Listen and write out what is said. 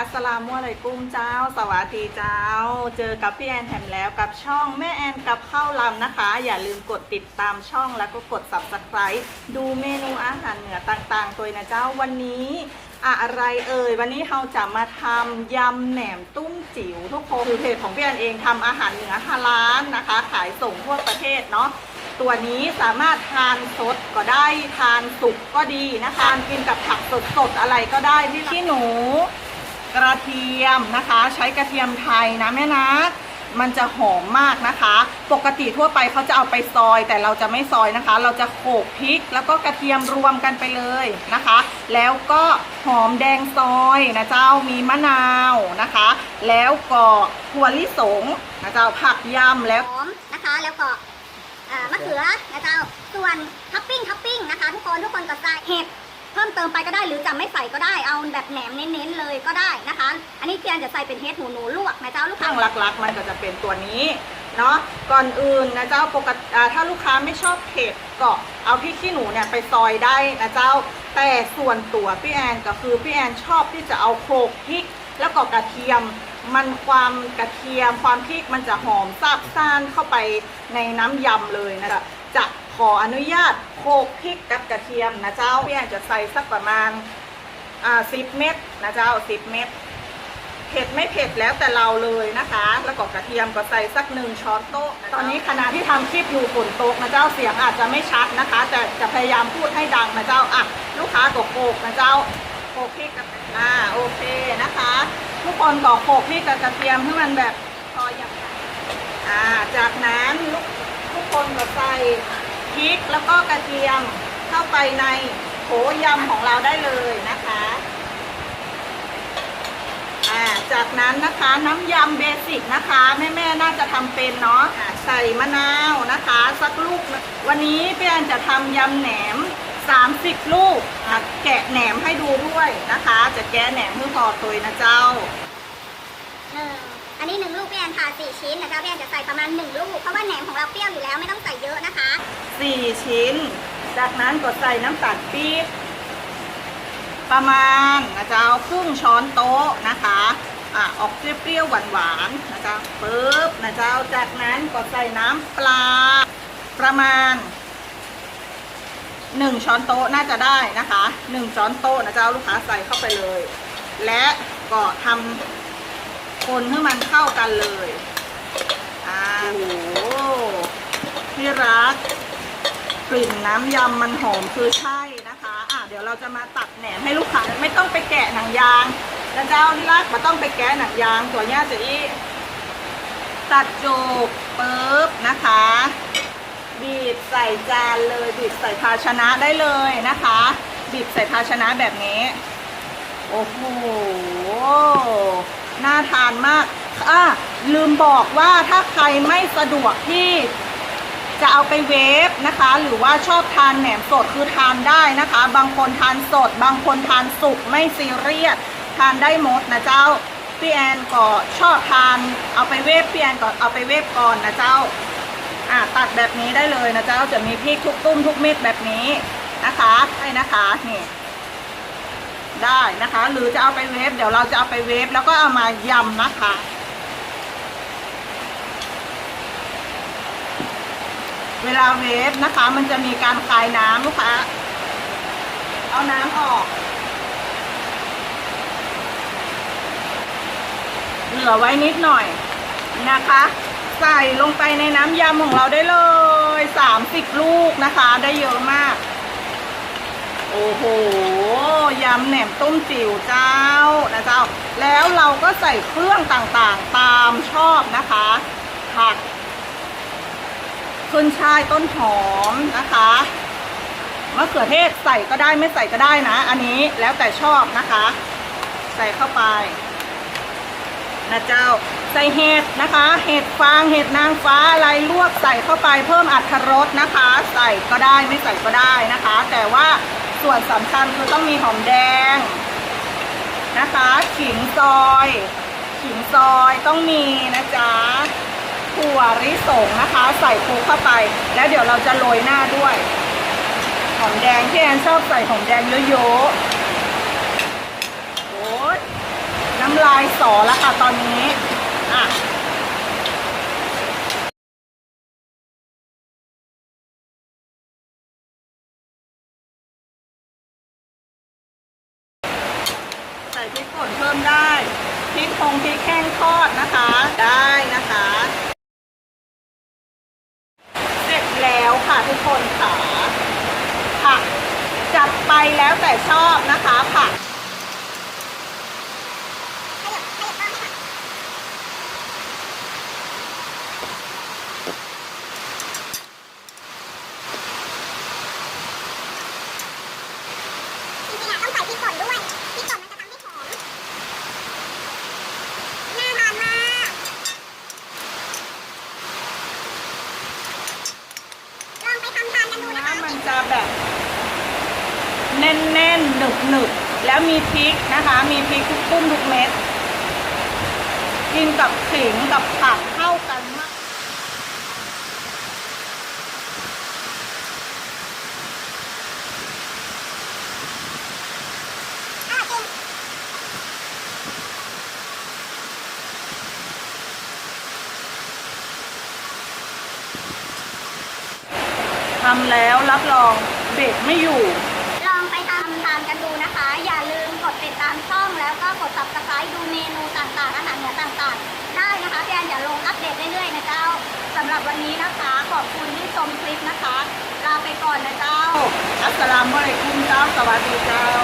อัสสลามุอะลัยกุมเจ้า สวัสดีเจ้า เจอกับพี่แอนแถมแล้วกับช่องแม่แอนกับข้าวลำนะคะ อย่าลืมกดติดตามช่องแล้วก็กด subscribe ดูเมนูอาหารเหนือต่างๆ ตัวนะเจ้าวันนี้ อะไรเอ่ยวันนี้เราจะมาทำยำแหนมตุ้มจิ๋วทุกคนคือเพจของพี่แอนเองทำอาหารเหนือฮาลาลนะคะ ขายส่งทั่วประเทศเนาะตัวนี้สามารถทานสดก็ได้ทานสุกก็ดีนะคะทานกินกับผักสดๆอะไรก็ได้ที่ที่หนู กระเทียมนะคะ ใช้กระเทียมไทยนะแม่นะมันจะหอมมากนะคะ ปกติทั่วไปเขาจะเอาไปซอย แต่เราจะไม่ซอยนะคะ เราจะโขกพริก แล้วก็กระเทียมรวมกันไปเลยนะคะ แล้วก็หอมแดงซอยนะเจ้ามีมะนาวนะคะ แล้วก็ถั่วลิสงนะเจ้าผักยำแล้วหอมนะคะ แล้วก็มะเขือนะเจ้าส่วนท็อปปิ้งท็อปปิ้งนะคะ ทุกคนทุกคนก็ใส่เห็ด เพิ่มเติมไปก็ได้หรือจะไม่ใส่ก็ได้เอาแบบแหนมเน้นๆเลยก็ได้นะคะ อันนี้เพียงจะใส่เป็นเห็ดหูหนูลวกนะเจ้าลูกครื่ค้างหลักๆ มันก็จะเป็นตัวนี้เนาะก่อนอื่นนะเจ้าปกติถ้าลูกค้าไม่ชอบเผ็ดก็เอาพริกขี้หนูเนี่ยไปซอยได้นะเจ้า แต่ส่วนตัวพี่แอนก็คือพี่แอนชอบที่จะเอาโขลกพริกแล้วก็กระเทียมมันความกระเทียมความพริกมันจะหอมซาบซ่านเข้าไปในน้ำยำเลยนะจะ ขออนุญาตโขกพริกกับกระเทียมนะเจ้าพี่แอนจะใส่สักประมาณอ่าสิบเม็ดนะเจ้าสิบเม็ดเผ็ดไม่เผ็ดแล้วแต่เราเลยนะคะ แล้วก็กระเทียมก็ใส่สักหนึ่งช้อนโต๊ะ ตอนนี้ขณะที่ทำคลิปอยู่ฝนตกนะเจ้าเสียงอาจจะไม่ชัดนะคะ แต่จะพยายามพูดให้ดังนะเจ้าอะลูกค้าก็โขกนะเจ้าโขกพริกกับอ่าโอเคนะคะ ทุกคนก็โขกพริกกับกระเทียมให้มันแบบพออย่างอ่าจากนั้นลูกทุกคนก็ใส่ พริกแล้วก็กระเทียมเข้าไปในโถยำของเราได้เลยนะคะอ่าจากนั้นนะคะน้ำยำเบสิกนะคะแม่ๆน่าจะทำเป็นเนาะอ่าใส่มะนาวนะคะ สักลูกนะวันนี้พี่แอนจะทำยำแหนม 30 ลูกอะแกะแหนมให้ดูด้วยนะคะ จะแกะแหนมเพื่อพอตัวนะเจ้า หนึ่ง อันนี้หนึ่งลูกพี่แอนทาสี่ชิ้นนะเจ้าพี่แอนจะใส่ประมาณหนึ่งลูก เพราะว่าแหนมของเราเปรี้ยวอยู่แล้วไม่ต้องใส่เยอะนะคะ 4 ชิ้น จากนั้นก็ใส่น้ำตาลปี๊บประมาณนะเจ้าครึ่งช้อนโต๊ะนะคะอะออกเปรี้ยวๆหวานๆนะจ้าปึ๊บนะจ้าจากนั้นก็ใส่น้ำปลาประมาณ1ช้อนโต๊ะน่าจะได้นะคะ1ช้อนโต๊ะนะเจ้าลูกค้าใส่เข้าไปเลย และก็ทำ คนให้มันเข้ากันเลยอ่าโอ้โหที่รักกลิ่นน้ำยำมันหอมคือใช่นะคะ อะเดี๋ยวเราจะมาตัดแหนมให้ลูกค้าไม่ต้องไปแกะหนังยางนะเจ้าที่รักมาต้องไปแกะหนังยางตัวเนี้ยจะอีตัดจูบปึ๊บนะคะ บีบใส่จานเลยบีบใส่ภาชนะได้เลยนะคะ บีบใส่ภาชนะแบบนี้ โอ้โห น่าทานมากอะลืมบอกว่าถ้าใครไม่สะดวกที่จะเอาไปเวฟนะคะ หรือว่าชอบทานแหนมสดคือทานได้นะคะ บางคนทานสด บางคนทานสุกไม่ซีเรียสทานได้หมดนะเจ้าพี่แอนก็ชอบทานเอาไปเวฟพี่แอนก็เอาไปเวฟก่อนนะเจ้าอะตัดแบบนี้ได้เลยนะเจ้าจะมีพริกทุกตุ้มทุกเม็ดแบบนี้นะคะให้นะคะนี่ ได้นะคะ หรือจะเอาไปเวฟเดี๋ยวเราจะเอาไปเวฟแล้วก็เอามายำนะคะ เวลาเวฟนะคะ มันจะมีการคายน้ำลูกค้าเอาน้ำออก เหลือไว้นิดหน่อยนะคะ ใส่ลงไปในน้ำยำของเราได้เลย30ลูกนะคะ ได้เยอะมาก โอ้โหำแหนมต้มจิ๋วเจ้านะเจ้า แล้วเราก็ใส่เครื่องต่างๆตามชอบนะคะผักขึ้นช่ายต้นหอมนะคะมะเขือเทศใส่ก็ได้ไม่ใส่ก็ได้นะ อันนี้แล้วแต่ชอบนะคะ ใส่เข้าไปนะเจ้า ใส่เห็ดนะคะ เห็ดฟางเห็ดนางฟ้าอะไรลวกใส่เข้าไปเพิ่มอรรรสนะคะ ใส่ก็ได้ไม่ใส่ก็ได้นะคะ แต่ว่าส่วนสำคัญคือต้องมีหอมแดงนะคะขิงซอยขิงซอยต้องมีนะจ๊ะถั่วริสงนะคะ ใส่คลุเข้าไป แล้วเดี๋ยวเราจะโรยหน้าด้วยหอมแดงที่แอนชอบใส่หอมแดงเยอะๆโอ้ยน้ำลายสอแล้วค่ะตอนนี้อะใส่พริกป่น เพิ่มได้พริกพงพริกแห้งทอดนะคะได้นะคะ เสร็จแล้วค่ะทุกคนค่ะผักจัดไปแล้วแต่ชอบนะคะผักจริงๆอะต้องใส่พริกป่นด้วยพริกป่นมันจะทำให้หอมน่าทานมากลองไปทำทานกันดูนะ เนื้อ คะ มัน จะแบบแน่นๆหนึบหนึบแล้วมีพริกนะคะ มีพริกทุกตุ้มทุกเม็ด กินกับขิงกับผักเข้ากันมาก อร่อยจริง ทำแล้วรับรองเบรกไม่อยู่ ลองไปทำทานกันดูนะคะ อย่าลืมกดติดตามช่องแล้วก็กด subscribe ดูเมนูต่างๆ อาหารเหนือต่างๆ ได้นะคะพี่แอนจะลงอัปเดตเรื่อยๆนะเจ้าสำหรับวันนี้นะคะ ขอบคุณที่ชมคลิปนะคะ ลาไปก่อนนะเจ้า อัสสลามุอะลัยกุมเจ้าสวัสดีเจ้า